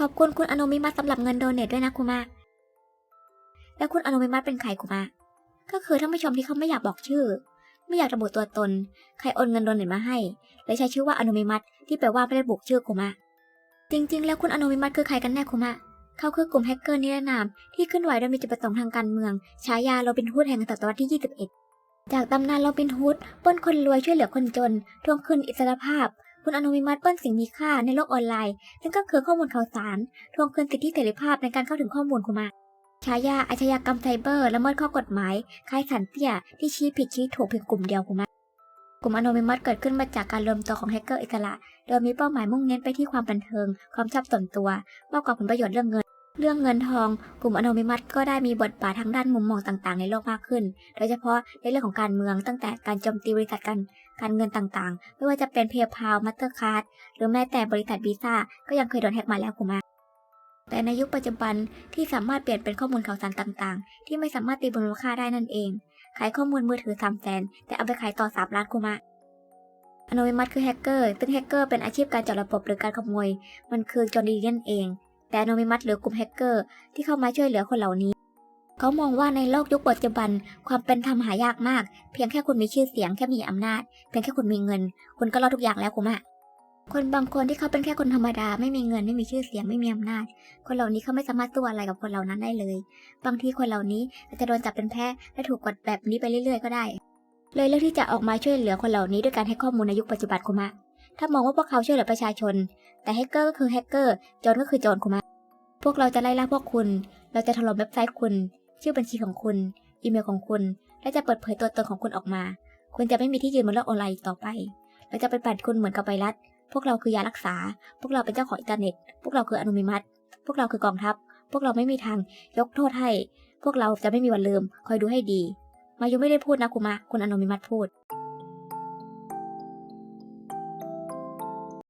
ขอบคุณคุณอโนมิมัสสำหรับเงินโดเนทด้วยนะคุมา แล้วคุณอโนมิมัสเป็นใครคุมา ก็คือท่านผู้ชมที่เขาไม่อยากบอกชื่อ ไม่อยากระบุตัวตน ใครโอนเงินโดเนทมาให้เลยใช้ชื่อว่าอโนมิมัสที่แปลว่าไม่ได้บุกชื่อคุมาจริงๆ แล้วคุณอโนมิมัสคือใครกันแน่คุมาเขาคือกลุ่มแฮกเกอร์นิรนามที่เคลื่อนไหวโดยมีจุดประสงค์ทางการเมือง ฉายาโรบินฮูดแห่งศตวรรษที่ 21 จากตำนานโรบินฮูดปล้นคนรวยช่วยเหลือคนจน ทวงคืนอิสรภาพ คุณอนุมิมัติปล้นสิ่งมีค่าในโลกออนไลน์ ซึ่งก็คือข้อมูลข่าวสาร ทวงคืนสิทธิเสรีภาพในการเข้าถึงข้อมูลคุณมาฉายาอาชญากรรมไซเบอร์ละเมิดข้อกฎหมายคล้ายสันเตี้ยที่ชี้ผิดชี้ถูกเพียงกลุ่มเดียวคุณมากลุ่มอนุมิมัติเกิดขึ้นมาจากการรวมตัวของแฮกเกอร์อิสระ โดยมีเป้าหมายมุ่งเน้นไปที่ความบันเทิง ความชอบส่วนตัว มากกว่าผลประโยชน์เรื่องเงิน เรื่องเงินทอง กลุ่มอนุมิมัติก็ได้มีบทบาททางด้านมุมมองต่างๆ ในโลกมากขึ้น โดยเฉพาะในเรื่องของการเมืองตั้งแต่การโจมตีบริษัทการการเงินต่างๆ ไม่ว่าจะเป็นเพย์พามาสเตอร์คาร์ดหรือแม้แต่บริษัทวีซ่าก็ยังเคยโดนแฮกมาแล้วคุณมาแต่ในยุคปัจจุบันที่สามารถเปลี่ยนเป็นข้อมูลข่าวสารต่างๆ ที่ไม่สามารถตีมูลค่าได้นั่นเอง ขายข้อมูลมือถือสามแสนแต่เอาไปขายต่อสามล้านคุมาอนมิมัสคือแฮกเกอร์ซึ่งแฮกเกอร์เป็นอาชีพการเจาะระบบหรือการขโมย มันคือโจรดีนั่นเอง แต่อนมิมัสหรือกลุ่มแฮกเกอร์ที่เข้ามาช่วยเหลือคนเหล่านี้ เขามองว่าในโลกยุคปัจจุบันความเป็นธรรมหายากมาก เพียงแค่คุณมีชื่อเสียงแค่มีอำนาจ เพียงแค่คุณมีเงิน คุณก็รอดทุกอย่างแล้วคุณอะคนบางคนที่เขาเป็นแค่คนธรรมดาไม่มีเงินไม่มีชื่อเสียงไม่มีอำนาจ คนเหล่านี้เขาไม่สามารถสู้อะไรกับคนเหล่านั้นได้เลย บางทีคนเหล่านี้อาจจะโดนจับเป็นแพ้และถูกกดแบบนี้ไปเรื่อยๆ ก็ได้ เลยเลือกที่จะออกมาช่วยเหลือคนเหล่านี้ด้วยการให้ข้อมูลในยุคปัจจุบันคุณอะ ถ้ามองว่าพวกเขาช่วยเหลือประชาชน แต่แฮกเกอร์ก็คือแฮกเกอร์โจรก็คือโจรคุณอะพวกเราจะไล่ล่าพวกคุณ เราจะถล่มเว็บไซต์คุณ ชื่อบัญชีของคุณ อีเมลของคุณ และจะเปิดเผยตัวตนของคุณออกมา คุณจะไม่มีที่ยืนบนโลกออนไลน์ต่อไป เราจะไปปั่นคุณเหมือนกับไวรัส พวกเราคือยารักษา พวกเราเป็นเจ้าของอินเทอร์เน็ต พวกเราคืออนุมิมัติ พวกเราคือกองทัพ พวกเราไม่มีทางยกโทษให้ พวกเราจะไม่มีวันลืม คอยดูให้ดี มายุไม่ได้พูดนะคุณมาคุณอนุมิมัติพูด